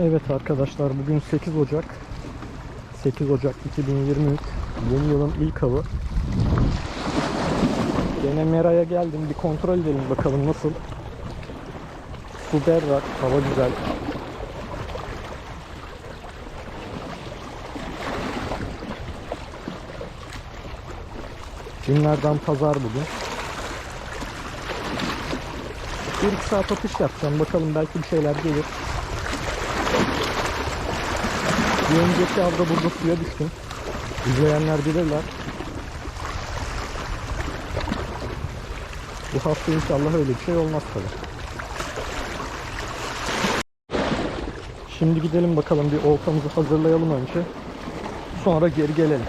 Evet arkadaşlar bugün 8 Ocak. 8 Ocak 2023 Yeni yılın ilk avı. Gene Mera'ya geldim. Bir kontrol edelim bakalım nasıl. Su berrak hava güzel. Günlerden pazar bugün. Bir iki saat atış yapacağım. Bakalım belki bir şeyler gelir Bir önceki avda burada suya düştüm. İzleyenler bilirler. Bu hafta inşallah öyle bir şey olmaz tabi. Şimdi gidelim bakalım bir oltamızı hazırlayalım önce. Sonra geri gelelim.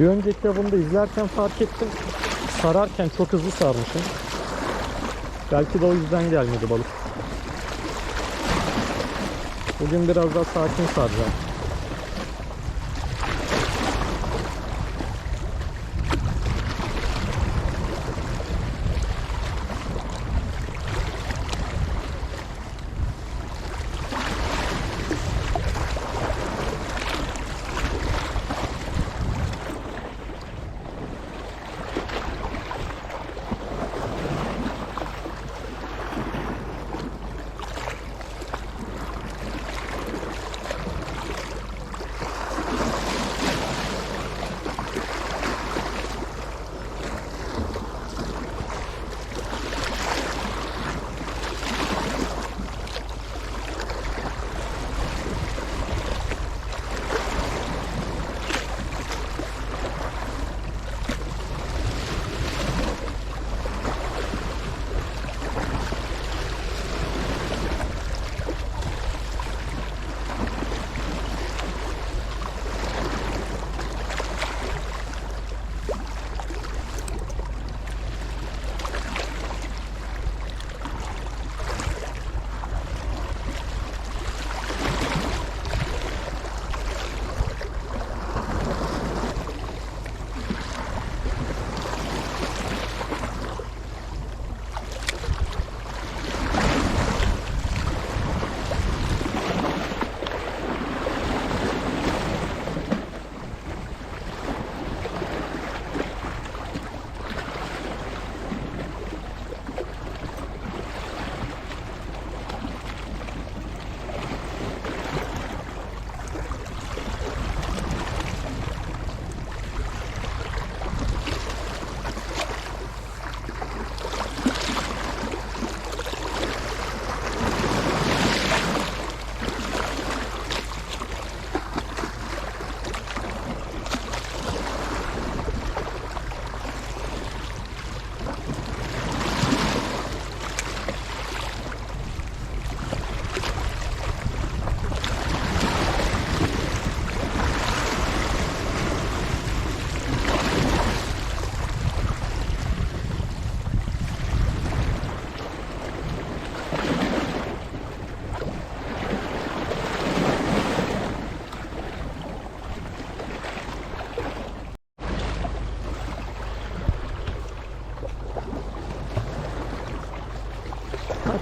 Bir önceki avımda izlerken fark ettim. Sararken çok hızlı sarmışım. Belki de o yüzden gelmedi balık. Bugün biraz daha sakin saracağım.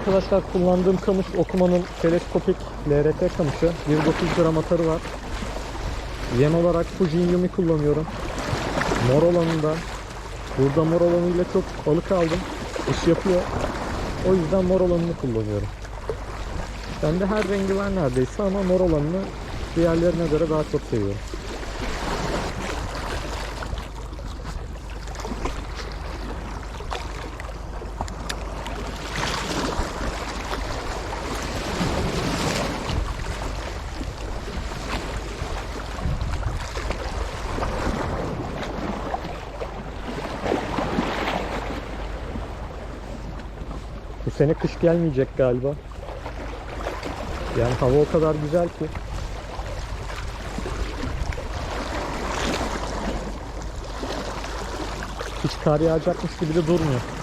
Arkadaşlar kullandığım kamış Okuma'nın teleskopik LRT kamışı. 1.9 gram atarı var. Yem olarak Fujin Yumi kullanıyorum. Mor olanında. Burada mor olanıyla çok balık aldım. İş yapıyor. O yüzden mor olanını kullanıyorum. Bende her rengi var neredeyse ama mor olanını diğerlerine göre daha çok seviyorum. Sene kış gelmeyecek galiba. Yani hava o kadar güzel ki. Hiç kar yağacakmış gibi de durmuyor.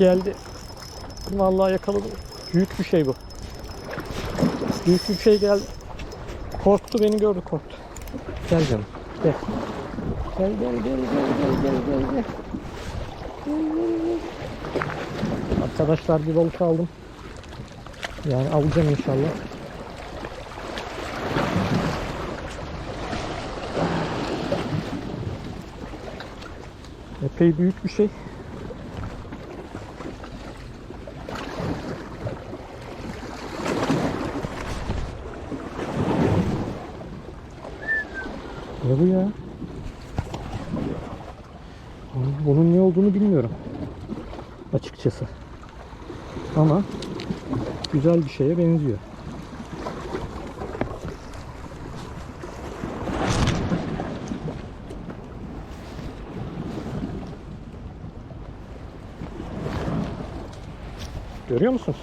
Geldi. Vallahi yakaladım. Büyük bir şey bu. Büyük bir şey geldi. Korktu beni gördü korktu. Gel canım. Gel. Gel gel gel gel gel gel gel gel. Arkadaşlar bir balık aldım. Yani alacağım inşallah. Epey büyük bir şey. Ne bu ya? Bunun ne olduğunu bilmiyorum. Açıkçası. Ama güzel bir şeye benziyor. Görüyor musunuz?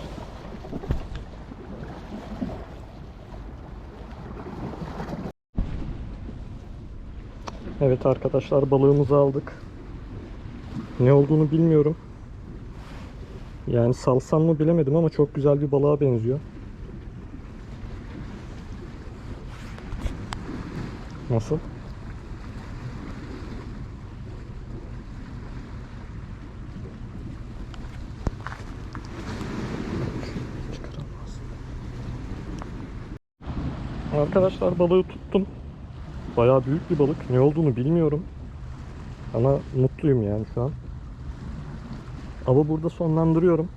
Evet arkadaşlar balığımızı aldık. Ne olduğunu bilmiyorum. Yani salsam mı bilemedim ama çok güzel bir balığa benziyor. Nasıl? Arkadaşlar balığı tuttum. Bayağı büyük bir balık. Ne olduğunu bilmiyorum. Ama mutluyum yani şu an. Avı burada sonlandırıyorum.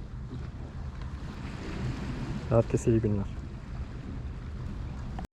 Herkese iyi günler.